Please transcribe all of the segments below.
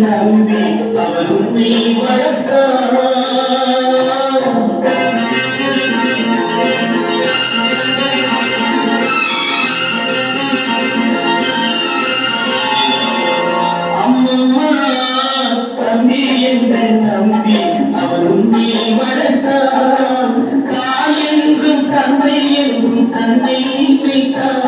நம் அவர் உண்மை வழக்கார் தம்பி என்றும் தந்தை என்றும் வைத்தார்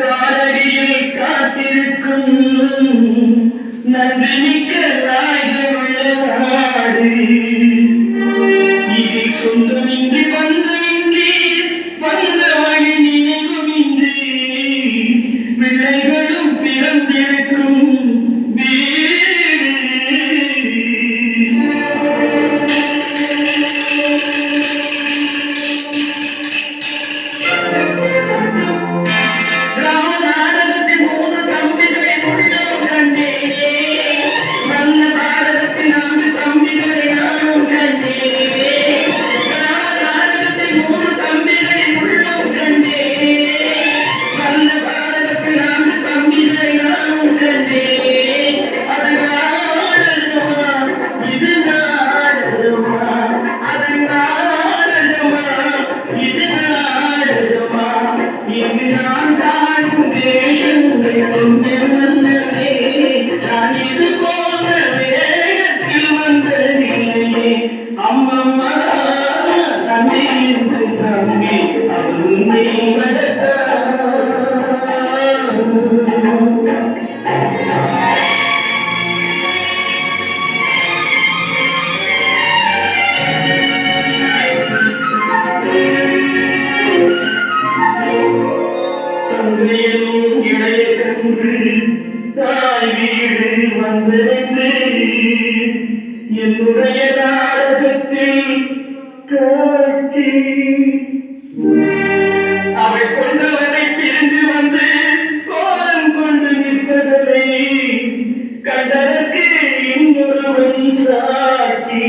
காலடியில் காத்திருக்கும் நன்றி மிக்க அன்றியும் இளைய கன்று தாய் வீடு வந்தடைந்து என்னுடைய நாடகத்தில் காட்சி அவள் கொண்டவனை பிரிந்து வந்து கோலம் கொண்டு நிற்பதனை கண்டதற்கு இன்னொருவன் சாட்சி